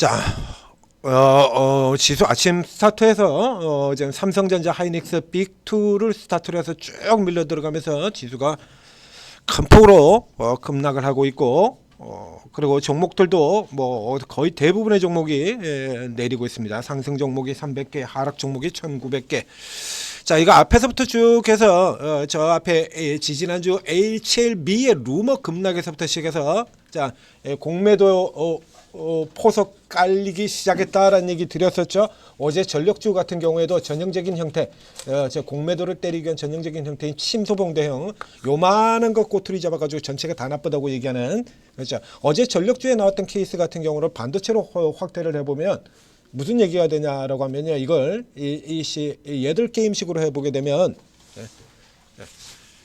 자, 어, 어, 지수 아침 스타트해서 어, 지금 삼성전자 하이닉스 빅2를 스타트로 해서 쭉 밀려 들어가면서 지수가 큰 폭으로 어, 급락을 하고 있고 어, 그리고 종목들도 뭐 거의 대부분의 종목이 예, 내리고 있습니다. 상승 종목이 300개, 하락 종목이 1,900개. 자, 이거 앞에서부터 쭉 해서 어, 저 앞에 예, 지지난주 HLB의 루머 급락에서부터 시작해서 자, 예, 공매도 어, 어, 포석 깔리기 시작했다라는 얘기 드렸었죠. 어제 전력주 같은 경우에도 전형적인 형태, 어, 저 공매도를 때리기 위한 전형적인 형태인 침소봉대형 요만한 거 꼬투리 잡아가지고 전체가 다 나쁘다고 얘기하는 그렇죠. 어제 전력주에 나왔던 케이스 같은 경우로 반도체로 허- 확대를 해보면 무슨 얘기가 되냐라고 하면요. 이걸 이, 이, 시, 이 얘들 게임식으로 해보게 되면 예, 예.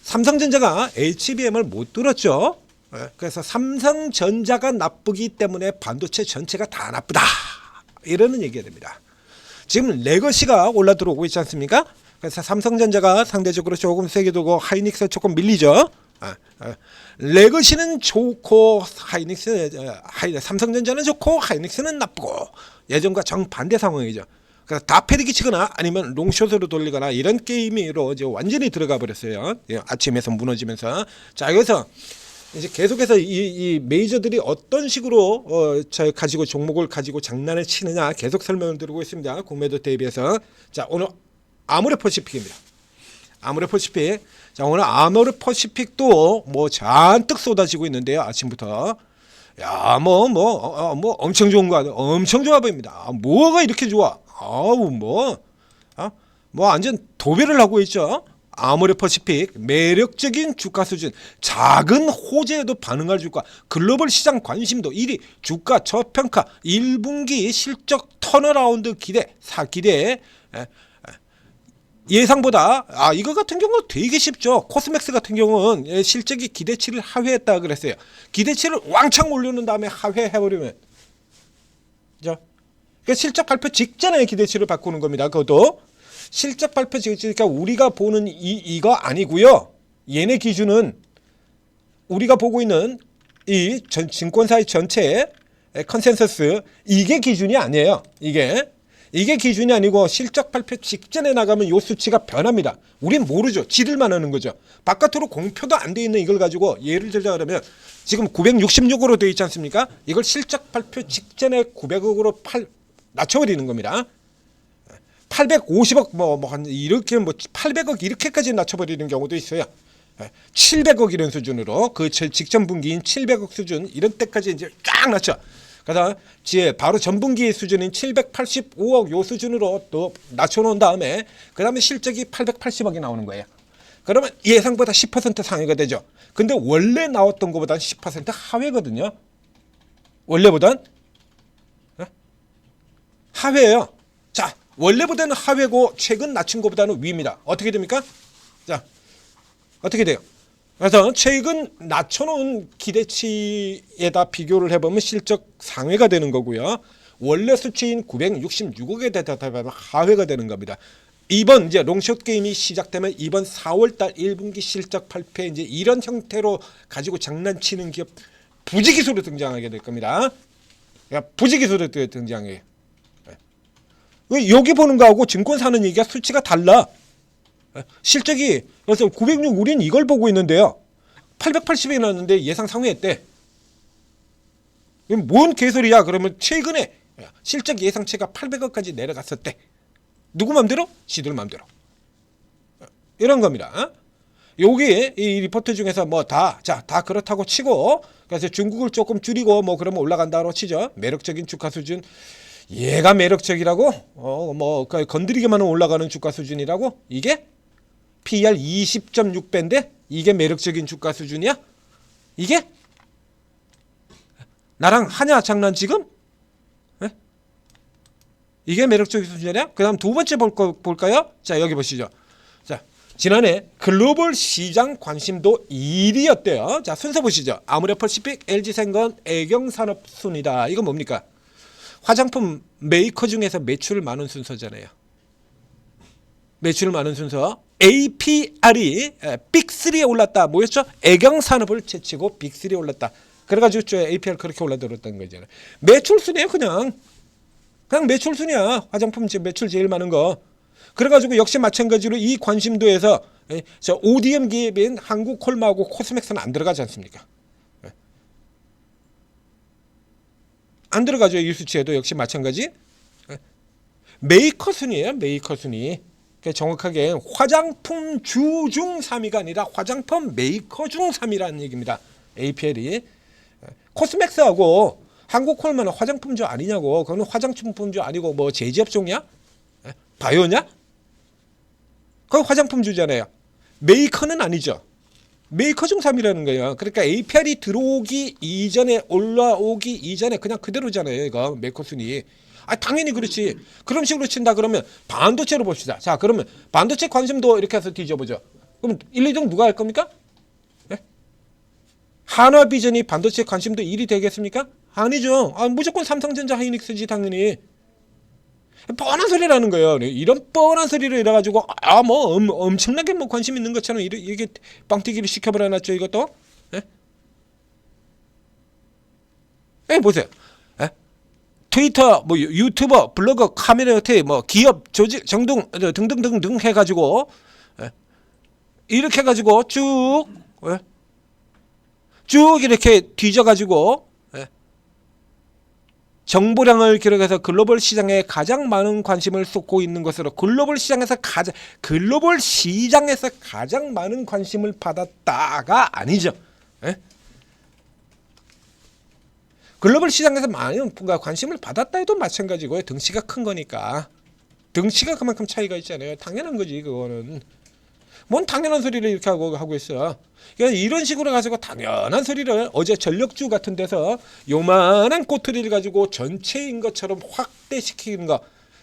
삼성전자가 HBM을 못 뚫었죠. 예, 그래서 삼성전자가 나쁘기 때문에 반도체 전체가 다 나쁘다. 이러는 얘기가 됩니다. 지금 레거시가 올라 들어오고 있지 않습니까? 그래서 삼성전자가 상대적으로 조금 세게 두고 하이닉스 조금 밀리죠. 레거시는 좋고 하이닉스 어, 하이, 삼성전자는 좋고 하이닉스는 나쁘고 예전과 정반대 상황이죠. 그래서 다 패드기 치거나 아니면 롱숏으로 돌리거나 이런 게임으로 이제 완전히 들어가 버렸어요. 예, 아침에서 무너지면서 자 여기서 이제 계속해서 이, 이 메이저들이 어떤 식으로 어, 저 가지고 종목을 가지고 장난을 치느냐 계속 설명을 드리고 있습니다. 공매도 대비해서 자 오늘 아모레 퍼시픽입니다. 아모레 퍼시픽 자 오늘 아모레 퍼시픽도 뭐 잔뜩 쏟아지고 있는데요 아침부터 야 뭐 뭐 어, 뭐 엄청 좋은 거 아니야? 엄청 좋아 보입니다. 아, 뭐가 이렇게 좋아? 아우 뭐 아, 뭐 완전 도배를 하고 있죠. 아모레 퍼시픽 매력적인 주가 수준 작은 호재에도 반응할 주가 글로벌 시장 관심도 1위 주가 저평가 1분기 실적 턴어라운드 기대 사기대. 에, 에, 예상보다 아 이거 같은 경우는 되게 쉽죠 코스맥스 같은 경우는 예, 실적이 기대치를 하회했다 그랬어요 기대치를 왕창 올려놓은 다음에 하회해버리면 자 그러니까 실적 발표 직전에 기대치를 바꾸는 겁니다. 그것도 실적 발표 직전 그러니까 우리가 보는 이 이거 아니고요. 얘네 기준은 우리가 보고 있는 이 전, 증권사의 전체 컨센서스 이게 기준이 아니에요. 이게 이게 기준이 아니고 실적 발표 직전에 나가면 요 수치가 변합니다. 우린 모르죠. 지들만 하는 거죠. 바깥으로 공표도 안 돼 있는 이걸 가지고 예를 들자 그러면 지금 966으로 돼 있지 않습니까? 이걸 실적 발표 직전에 900억으로 팔 낮춰버리는 겁니다. 850억 뭐 뭐 한 이렇게 뭐 800억 이렇게까지 낮춰버리는 경우도 있어요. 700억 이런 수준으로 그저 직전 분기인 700억 수준 이런 때까지 이제 쫙 낮춰. 그다음 지에 바로 전분기 수준인 785억 요 수준으로 또 낮춰놓은 다음에 그 다음에 실적이 880억이 나오는 거예요. 그러면 예상보다 10% 상회가 되죠. 근데 원래 나왔던 것보다 10% 하회거든요. 원래보단 어? 하회예요. 자, 원래보다는 하회고 최근 낮춘 것보다는 위입니다. 어떻게 됩니까? 자, 어떻게 돼요? 그래서 최근 낮춰놓은 기대치에다 비교를 해보면 실적 상회가 되는 거고요. 원래 수치인 966억에 대답하면 하회가 되는 겁니다. 이번 이제 롱숏 게임이 시작되면 이번 4월달 1분기 실적 발표 이제 이런 형태로 가지고 장난치는 기업 부지기수로 등장하게 될 겁니다. 부지기수로 등장해요. 왜 여기 보는 거하고 증권 사는 얘기가 수치가 달라. 실적이 그래서 906 우린 이걸 보고 있는데요. 880이 나왔는데 예상 상회했대. 이게 뭔 개소리야? 그러면 최근에 실적 예상치가 800억까지 내려갔었대. 누구 맘대로? 시들 맘대로. 이런 겁니다. 여기 이 리포트 중에서 뭐 다 자 다 그렇다고 치고 그래서 중국을 조금 줄이고 뭐 그러면 올라간다고 치죠. 매력적인 주가 수준 얘가 매력적이라고 어 뭐 건드리기만 하면 올라가는 주가 수준이라고 이게 PER 20.6배인데 이게 매력적인 주가 수준이야? 이게 나랑 하냐 장난 지금? 에? 이게 매력적인 수준이야? 그다음 두 번째 볼 거 볼까요? 자 여기 보시죠. 자 지난해 글로벌 시장 관심도 1위였대요. 자 순서 보시죠. 아모레 퍼시픽, LG생건, 애경산업 순이다. 이건 뭡니까? 화장품 메이커 중에서 매출 많은 순서잖아요. 매출 많은 순서. APR이 빅3에 올랐다. 뭐였죠? 애경 산업을 제치고 빅3에 올랐다. 그래가지고 저 APR 그렇게 올라들었다는 거잖아요. 매출 순이에요 그냥. 그냥 매출 순이야. 화장품 매출 제일 많은 거. 그래가지고 역시 마찬가지로 이 관심도에서 예, 저 ODM 기업인 한국 콜마하고 코스맥스는 안 들어가지 않습니까? 예. 안 들어가죠. 이 수치에도 역시 마찬가지. 예. 메이커 순이에요. 메이커 순위. 정확하게 화장품 주 중 3위가 아니라 화장품 메이커 중 3위라는 얘기입니다. APL이 예. 코스맥스하고 한국 콜마는 화장품주 아니냐고. 그거는 화장품주 아니고 뭐 제지업종이야? 예? 바이오냐? 그거 화장품주잖아요. 메이커는 아니죠. 메이커 중 3이라는 거예요. 그러니까 APR이 들어오기 이전에 올라오기 이전에 그냥 그대로잖아요. 이거 메이커 순위. 아 당연히 그렇지. 그런 식으로 친다 그러면 반도체로 봅시다. 자 그러면 반도체 관심도 이렇게 해서 뒤져보죠. 그럼 1, 2등 누가 할 겁니까? 예? 한화비전이 반도체 관심도 1위 되겠습니까? 아니죠. 아, 무조건 삼성전자 하이닉스지 당연히. 뻔한 소리라는 거예요. 이런 뻔한 소리를 이래가지고 아뭐 엄청나게 뭐 관심 있는 것처럼 이렇게, 빵튀기를 시켜버려 놨죠 이것도. 예? 예 보세요. 예? 트위터, 뭐 유- 유튜버, 블로거, 카메라트, 뭐 기업, 조직, 정등 등등등등 해가지고 예? 이렇게 해가지고 쭉 예? 쭉 이렇게 뒤져가지고 예? 정보량을 기록해서 글로벌 시장에 가장 많은 관심을 쏟고 있는 것으로 글로벌 시장에서 가장 글로벌 시장에서 가장 많은 관심을 받았다가 아니죠. 예? 글로벌 시장에서 많은 분과 관심을 받았다 해도 마찬가지고요. 등치가 큰 거니까 등치가 그만큼 차이가 있잖아요. 당연한 거지 그거는. 뭔 당연한 소리를 이렇게 하고 하고 있어. 그러니까 이런 식으로 가지고 당연한 소리를 어제 전력주 같은 데서 요만한 꼬투리를 가지고 전체인 것처럼 확대시키는 거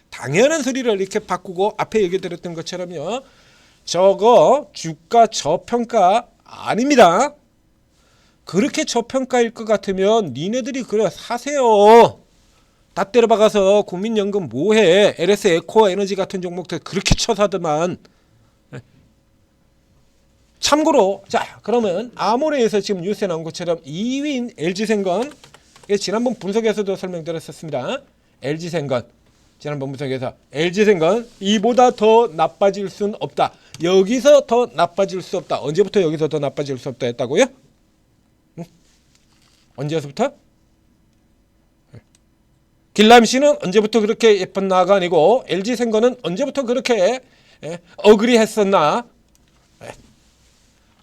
당연한 소리를 이렇게 바꾸고 앞에 얘기 드렸던 것처럼요. 저거 주가 저평가 아닙니다. 그렇게 저평가일 것 같으면 니네들이 그래 사세요. 다 때려박아서 국민연금 뭐해? LS 에코어 에너지 같은 종목들 그렇게 쳐사더만. 참고로 자 그러면 아모레에서 지금 뉴스에 나온 것처럼 2위인 LG생건 지난번 분석에서도 설명드렸었습니다. LG생건 지난번 분석에서 LG생건 이보다 더 나빠질 순 없다. 여기서 더 나빠질 수 없다. 언제부터 여기서 더 나빠질 수 없다 했다고요? 응? 언제서부터? 길람 씨는 언제부터 그렇게 예쁜 나가 아니고 LG 생건은 언제부터 그렇게 예, 어그리했었나? 예.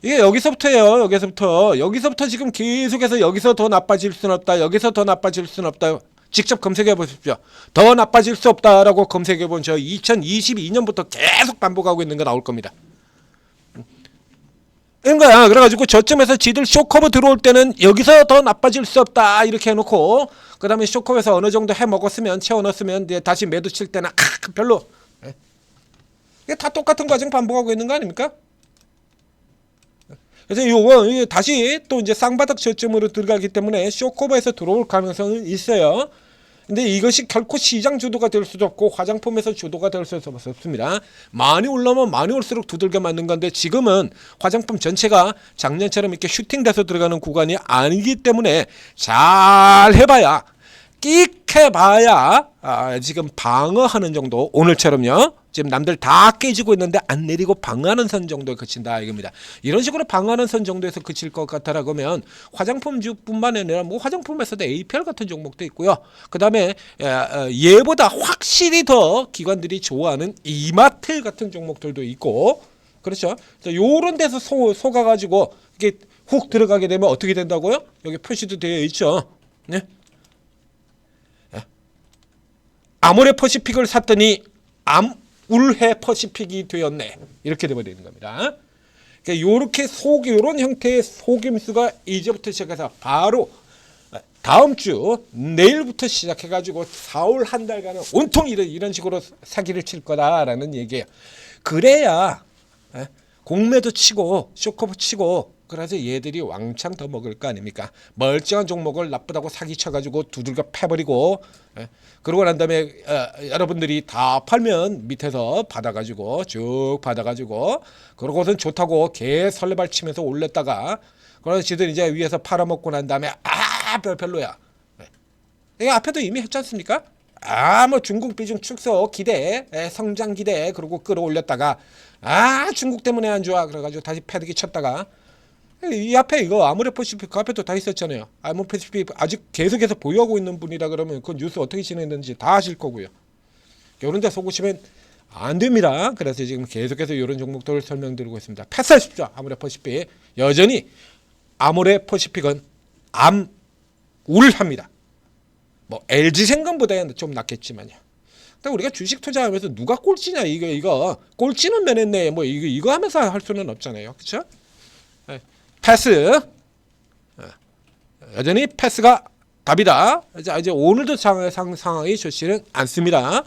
이게 여기서부터예요. 여기서부터 여기서부터 지금 계속해서 여기서 더 나빠질 수는 없다. 여기서 더 나빠질 수는 없다. 직접 검색해 보십시오. 더 나빠질 수 없다라고 검색해 본 저 2022년부터 계속 반복하고 있는 거 나올 겁니다. 이런 거야. 그래가지고 저쯤에서 지들 쇼커브 들어올 때는 여기서 더 나빠질 수 없다 이렇게 해놓고 그 다음에 쇼커브에서 어느 정도 해 먹었으면 채워 넣었으면 이제 다시 매도 칠 때는 아 별로. 예. 이게 다 똑같은 과정 반복하고 있는 거 아닙니까? 그래서 요거 이게 다시 또 이제 쌍바닥 저점으로 들어가기 때문에 쇼커버에서 들어올 가능성은 있어요. 근데 이것이 결코 시장 주도가 될 수도 없고 화장품에서 주도가 될 수도 없습니다. 많이 올라오면 많이 올수록 두들겨 맞는 건데 지금은 화장품 전체가 작년처럼 이렇게 슈팅돼서 들어가는 구간이 아니기 때문에 잘 해봐야 끽 해봐야 아, 지금 방어하는 정도 오늘처럼요. 지금 남들 다 깨지고 있는데 안 내리고 방어하는 선 정도에 그친다 이겁니다. 이런 식으로 방어하는 선 정도에서 그칠 것 같다라고 하면 화장품주뿐만 아니라 뭐 화장품에서도 APL 같은 종목도 있고요. 그 다음에 얘보다 확실히 더 기관들이 좋아하는 이마트 같은 종목들도 있고 그렇죠. 요런 데서 소, 속아가지고 이게 훅 들어가게 되면 어떻게 된다고요? 여기 표시도 되어 있죠. 네. 아모레 퍼시픽을 샀더니 암 울해 퍼시픽이 되었네 이렇게 돼버리는 겁니다. 그러니까 이렇게 속 이런 형태의 속임수가 이제부터 시작해서 바로 다음 주 내일부터 시작해가지고 4월 한 달간은 온통 이런 이런 식으로 사기를 칠 거다라는 얘기예요. 그래야 예, 공매도 치고 쇼커브 치고 그래서 얘들이 왕창 더 먹을 거 아닙니까? 멀쩡한 종목을 나쁘다고 사기 쳐가지고 두들겨 패버리고 예, 그러고 난 다음에 어, 여러분들이 다 팔면 밑에서 받아가지고 쭉 받아가지고 그러고선 좋다고 개 설레발 치면서 올렸다가 그래서 지들 이제 위에서 팔아먹고 난 다음에 아 별- 별로야. 네. 이거 앞에도 이미 했지 않습니까? 아 뭐 중국 비중 축소 기대, 에, 성장 기대 그리고 끌어올렸다가 아 중국 때문에 안 좋아 그래가지고 다시 패드기 쳤다가 이 앞에 이거 아모레 퍼시픽 그 앞에 또다 있었잖아요. 아모레퍼시픽 아직 계속해서 보유하고 있는 분이라 그러면 그 뉴스 어떻게 진행했는지 다 아실 거고요. 이런 데 속으시면 안 됩니다. 그래서 지금 계속해서 이런 종목들을 설명드리고 있습니다. 패스하십시오. 아모레 퍼시픽 여전히 아모레 퍼시픽은 암울합니다. 뭐 LG 생각보다는 좀 낫겠지만요. 근데 우리가 주식 투자하면서 누가 꼴찌냐 이거 이거 꼴찌는 면했네 뭐 이거 이거 하면서 할 수는 없잖아요. 그렇죠? 패스 어, 여전히 패스가 답이다. 이제 이제 오늘도 상, 상, 상황이 좋지는 않습니다.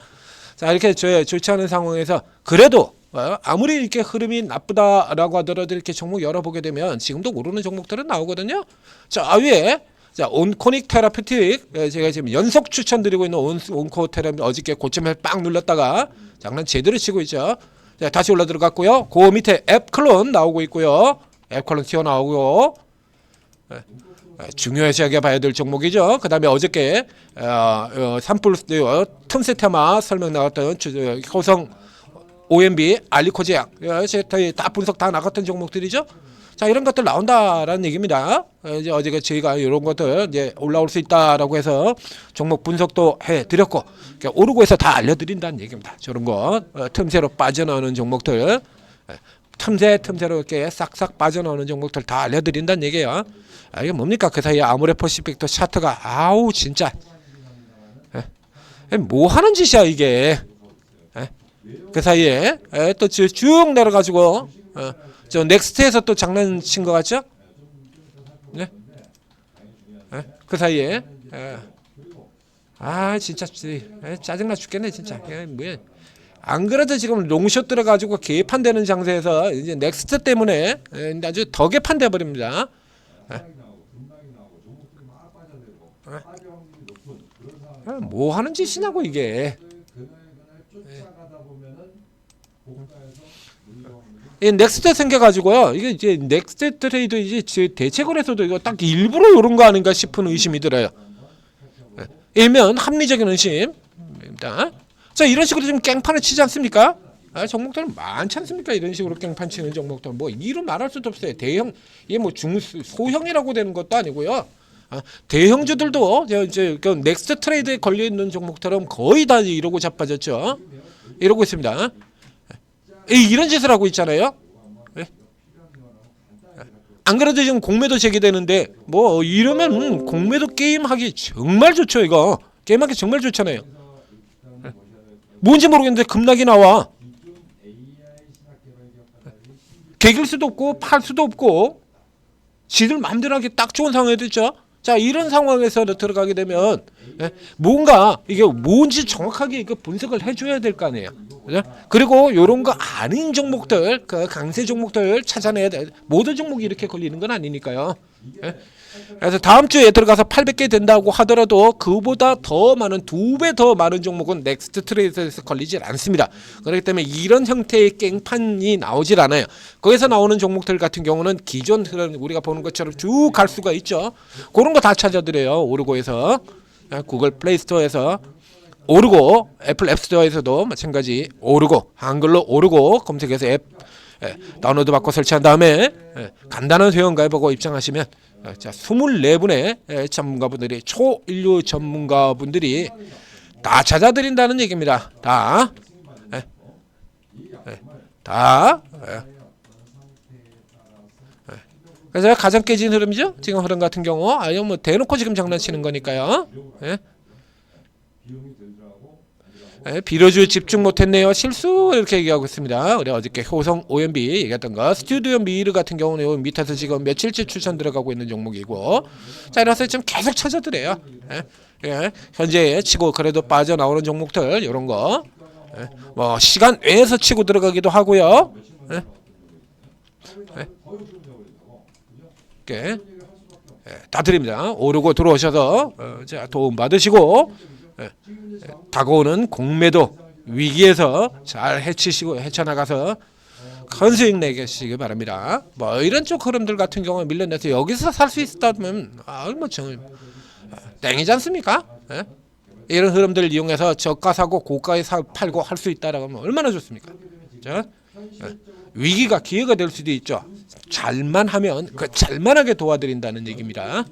자 이렇게 저, 좋지 않은 상황에서 그래도 어, 아무리 이렇게 흐름이 나쁘다라고 하더라도 이렇게 종목 열어보게 되면 지금도 오르는 종목들은 나오거든요. 자 위에 자 온코닉 테라피틱 예, 제가 지금 연속 추천드리고 있는 온, 온코 테라 어저께 고점에 빵 눌렀다가 장난 제대로 치고 있죠. 자 다시 올라 들어갔고요. 그 밑에 앱 클론 나오고 있고요. 앱클론 튀어나오고 예, 예, 중요하게 봐야 될 종목이죠. 그 다음에 어저께 어, 어, 산불 어, 틈새 테마 설명 나왔던 효성 OMB 알리코제약 예, 제- 다- 다 분석 다 나갔던 종목들이죠. 자 이런 것들 나온다라는 얘기입니다. 어, 이제 어제가 저희가 이런 것들 이제 올라올 수 있다라고 해서 종목 분석도 해 드렸고 그러니까 오르고 해서 다 알려드린다는 얘기입니다. 저런 거 어, 틈새로 빠져나오는 종목들 예, 틈새 틈새로 이렇게 싹싹 빠져나오는 종목들 다 알려드린다는 얘기예요. 아, 이게 뭡니까 그 사이에 아모레퍼시픽도 차트가 아우 진짜 예? 뭐 하는 짓이야 이게 예? 그 사이에 예, 또쭉 내려가지고 어, 저 넥스트에서 또 장난친 것 같죠? 네? 예? 그 사이에 예. 아 진짜 지- 예, 짜증나 죽겠네 진짜 예, 뭐야 안 그래도 지금 롱숏 들어가지고 개판되는 장세에서 이제 넥스트 때문에 예, 아주 더 개판돼 버립니다. 아, 뭐 하는 짓이냐고 이게. 이 넥스트 생겨가지고요. 이게 이제 넥스트 트레이드 이제 제 대체거래소도 이거 딱 일부러 이런 거 아닌가 싶은 의심이 들어요. 예. 일면 합리적인 의심입니다. 자 이런 식으로 좀 깽판을 치지 않습니까? 아, 종목들은 많지 않습니까? 이런 식으로 깽판 치는 종목들 뭐 이루 말할 수도 없어요. 대형 이게 뭐 중 소형이라고 되는 것도 아니고요. 아, 대형주들도 이제- 그 넥스트 트레이드에 걸려 있는 종목처럼 거의 다 이러고 자빠졌죠. 이러고 있습니다. 이- 이런 짓을 하고 있잖아요. 예? 안 그래도 지금 공매도 제기되는데 뭐 이러면 공매도 게임 하기 정말 좋죠 이거 게임하기 정말 좋잖아요. 예? 뭔지 모르겠는데 급락이 나와. 개길 수도 없고 팔 수도 없고 지들 마음대로 하기 딱 좋은 상황이 됐죠. 자 이런 상황에서 들어가게 되면 예, 뭔가 이게 뭔지 정확하게 이거 분석을 해줘야 될 거 아니에요. 그죠? 그리고 이런 거 아닌 종목들, 그 강세 종목들 찾아내야 돼. 모든 종목이 이렇게 걸리는 건 아니니까요. 예? 그래서 다음 주에 들어가서 800개 된다고 하더라도 그보다 더 많은 두 배 더 많은 종목은 넥스트 트레이드에서 걸리질 않습니다. 그렇기 때문에 이런 형태의 깽판이 나오질 않아요. 거기서 나오는 종목들 같은 경우는 기존 그런 우리가 보는 것처럼 쭉 갈 수가 있죠. 그런 거 다 찾아드려요. 오르고에서 아, 구글 플레이스토어에서 오르고 애플 앱스토어에서도 마찬가지 오르고 한글로 오르고 검색해서 앱 예, 다운로드 받고 설치한 다음에 예, 간단한 회원가입 보고 입장하시면 어, 자 24분의 예, 전문가분들이 초인류 전문가분들이 다 찾아드린다는 얘기입니다. 다. 예, 예, 다. 예. 예. 그래서 가장 깨진 흐름이죠. 지금 흐름 같은 경우 아니 뭐 대놓고 지금 장난치는 거니까요. 예. 예, 비료주 집중 못했네요. 실수 이렇게 얘기하고 있습니다. 우리 어저께 효성 OMB 얘기했던 거 스튜디오 미르 같은 경우는 요 밑에서 지금 며칠째 추천 들어가고 있는 종목이고 자 이래서 지금 계속 찾아드려요. 예, 예, 현재 치고 그래도 빠져나오는 종목들 이런 거. 예, 뭐 시간 외에서 치고 들어가기도 하고요. 예. 예. 이렇게 예, 다 드립니다. 오르고 들어오셔서 어, 자 도움 받으시고 예, 다가오는 공매도 위기에서 잘 해치시고 헤쳐나가서 큰 수익 내시기 바랍니다. 뭐 이런 쪽 흐름들 같은 경우에 밀려내서 여기서 살 수 있다면 아뭐 땡이지 않습니까? 예? 이런 흐름들을 이용해서 저가 사고 고가에 사 팔고 할 수 있다라고 하면 얼마나 좋습니까? 자, 예. 위기가 기회가 될 수도 있죠. 잘만 하면 그 잘만하게 도와드린다는 얘기입니다.